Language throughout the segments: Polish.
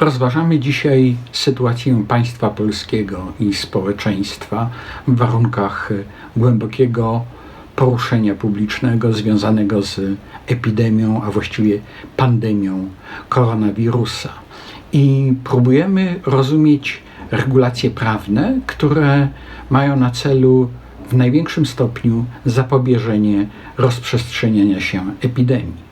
Rozważamy dzisiaj sytuację państwa polskiego i społeczeństwa w warunkach głębokiego poruszenia publicznego związanego z epidemią, a właściwie pandemią koronawirusa. I próbujemy rozumieć regulacje prawne, które mają na celu w największym stopniu zapobieżenie rozprzestrzeniania się epidemii.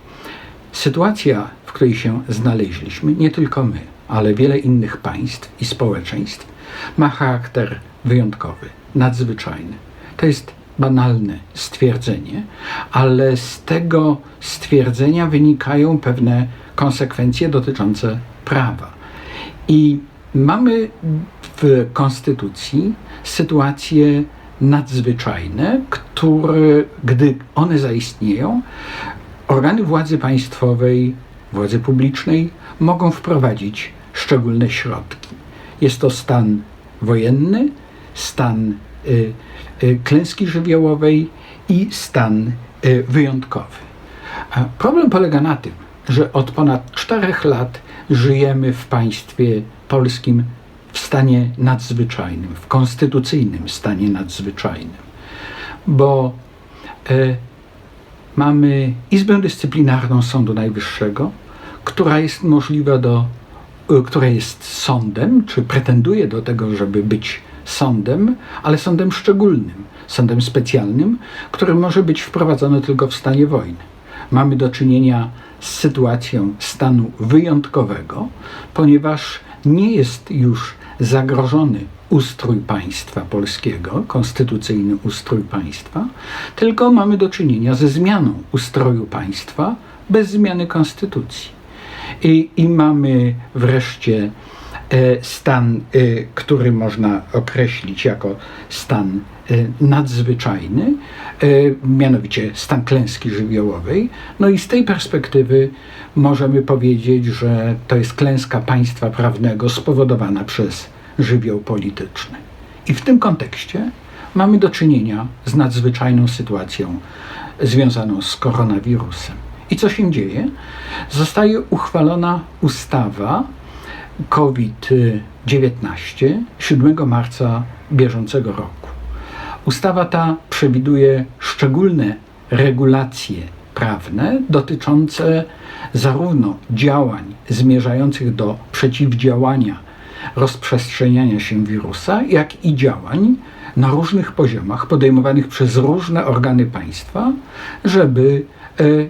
Sytuacja, w której się znaleźliśmy, nie tylko my, ale wiele innych państw i społeczeństw, ma charakter wyjątkowy, nadzwyczajny. To jest banalne stwierdzenie, ale z tego stwierdzenia wynikają pewne konsekwencje dotyczące prawa. I mamy w Konstytucji sytuacje nadzwyczajne, które, gdy one zaistnieją, organy władzy państwowej, władzy publicznej mogą wprowadzić szczególne środki. Jest to stan wojenny, stan y, y, klęski żywiołowej i stan y, wyjątkowy. A problem polega na tym, że od ponad czterech lat żyjemy w państwie polskim w stanie nadzwyczajnym, w konstytucyjnym stanie nadzwyczajnym, bo e, mamy Izbę Dyscyplinarną Sądu Najwyższego, która jest możliwa do, e, która jest sądem, czy pretenduje do tego, żeby być sądem, ale sądem szczególnym, sądem specjalnym, który może być wprowadzony tylko w stanie wojny. Mamy do czynienia z sytuacją stanu wyjątkowego, ponieważ nie jest już zagrożony ustrój państwa polskiego, konstytucyjny ustrój państwa, tylko mamy do czynienia ze zmianą ustroju państwa bez zmiany konstytucji. I, i mamy wreszcie e, stan, e, który można określić jako stan e, nadzwyczajny, mianowicie stan klęski żywiołowej. No i z tej perspektywy możemy powiedzieć, że to jest klęska państwa prawnego spowodowana przez żywioł polityczny. I w tym kontekście mamy do czynienia z nadzwyczajną sytuacją związaną z koronawirusem. I co się dzieje? Zostaje uchwalona ustawa COVID-19 7 marca bieżącego roku. Ustawa ta przewiduje szczególne regulacje prawne dotyczące zarówno działań zmierzających do przeciwdziałania rozprzestrzeniania się wirusa, jak i działań na różnych poziomach podejmowanych przez różne organy państwa, żeby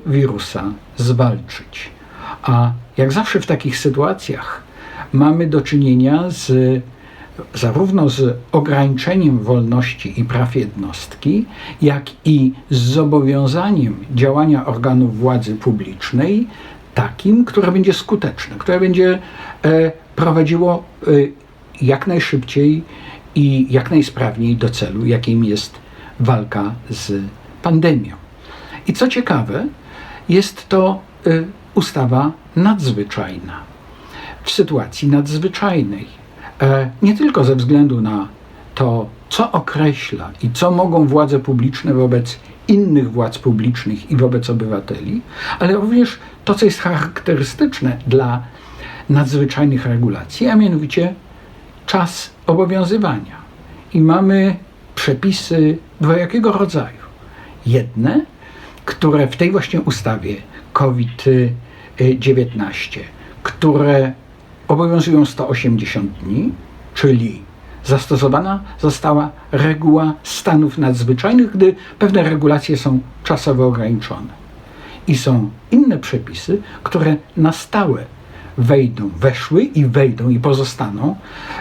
wirusa zwalczyć. A jak zawsze w takich sytuacjach mamy do czynienia z zarówno z ograniczeniem wolności i praw jednostki, jak i z zobowiązaniem działania organów władzy publicznej takim, które będzie skuteczne, które będzie e, prowadziło e, jak najszybciej i jak najsprawniej do celu, jakim jest walka z pandemią. I co ciekawe, jest to e, ustawa nadzwyczajna. W sytuacji nadzwyczajnej, nie tylko ze względu na to, co określa i co mogą władze publiczne wobec innych władz publicznych i wobec obywateli, ale również to, co jest charakterystyczne dla nadzwyczajnych regulacji, a mianowicie czas obowiązywania. I mamy przepisy dwojakiego rodzaju. Jedne, które w tej właśnie ustawie COVID-19, które obowiązują 180 dni, czyli zastosowana została reguła stanów nadzwyczajnych, gdy pewne regulacje są czasowo ograniczone. I są inne przepisy, które na stałe wejdą, weszły i wejdą i pozostaną e,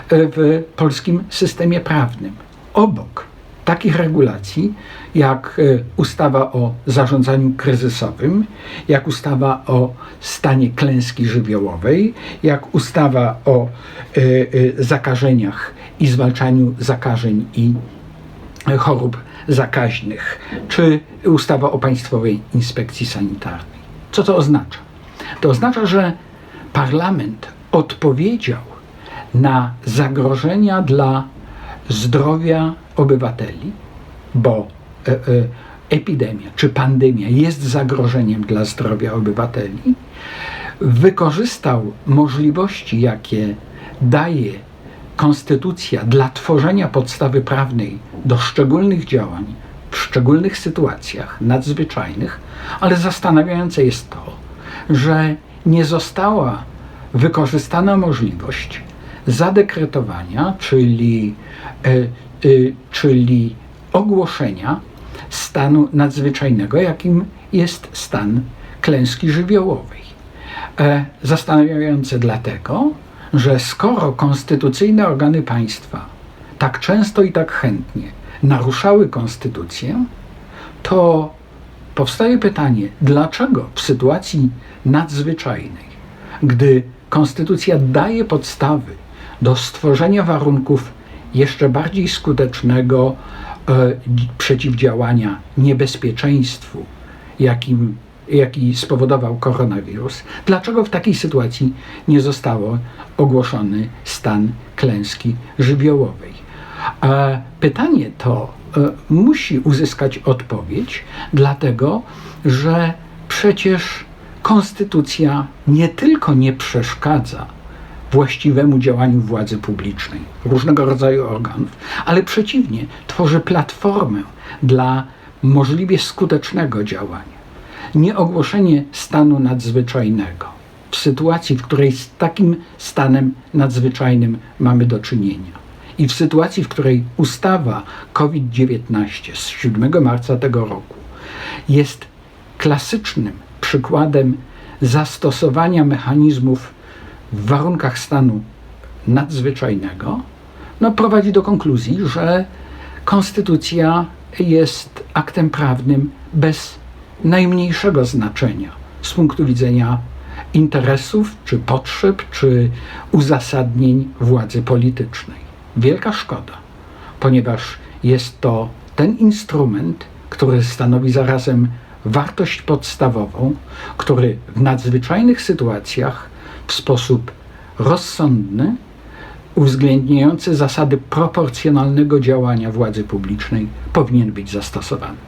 w polskim systemie prawnym. Obok takich regulacji, jak e, ustawa o zarządzaniu kryzysowym, jak ustawa o stanie klęski żywiołowej, jak ustawa o e, zakażeniach i zwalczaniu zakażeń i chorób zakaźnych, czy ustawa o Państwowej Inspekcji Sanitarnej. Co to oznacza? To oznacza, że parlament odpowiedział na zagrożenia dla zdrowia obywateli, bo e, e, epidemia czy pandemia jest zagrożeniem dla zdrowia obywateli, wykorzystał możliwości, jakie daje konstytucja dla tworzenia podstawy prawnej do szczególnych działań w szczególnych sytuacjach nadzwyczajnych, ale zastanawiające jest to, że nie została wykorzystana możliwość zadekretowania, czyli, e, e, czyli ogłoszenia stanu nadzwyczajnego, jakim jest stan klęski żywiołowej. E, Zastanawiające dlatego, że skoro konstytucyjne organy państwa tak często i tak chętnie naruszały konstytucję, to powstaje pytanie, dlaczego w sytuacji nadzwyczajnej, gdy konstytucja daje podstawy do stworzenia warunków jeszcze bardziej skutecznego e, przeciwdziałania niebezpieczeństwu, jakim, jaki spowodował koronawirus, dlaczego w takiej sytuacji nie zostało ogłoszony stan klęski żywiołowej? E, pytanie to e, musi uzyskać odpowiedź, dlatego że przecież konstytucja nie tylko nie przeszkadza właściwemu działaniu władzy publicznej, różnego rodzaju organów, ale przeciwnie, tworzy platformę dla możliwie skutecznego działania. Nieogłoszenie stanu nadzwyczajnego. W sytuacji, w której z takim stanem nadzwyczajnym mamy do czynienia. I w sytuacji, w której ustawa COVID-19 z 7 marca tego roku jest klasycznym przykładem zastosowania mechanizmów w warunkach stanu nadzwyczajnego, no, prowadzi do konkluzji, że konstytucja jest aktem prawnym bez najmniejszego znaczenia z punktu widzenia interesów, czy potrzeb, czy uzasadnień władzy politycznej. Wielka szkoda, ponieważ jest to ten instrument, który stanowi zarazem wartość podstawową, który w nadzwyczajnych sytuacjach w sposób rozsądny, uwzględniający zasady proporcjonalnego działania władzy publicznej powinien być zastosowany.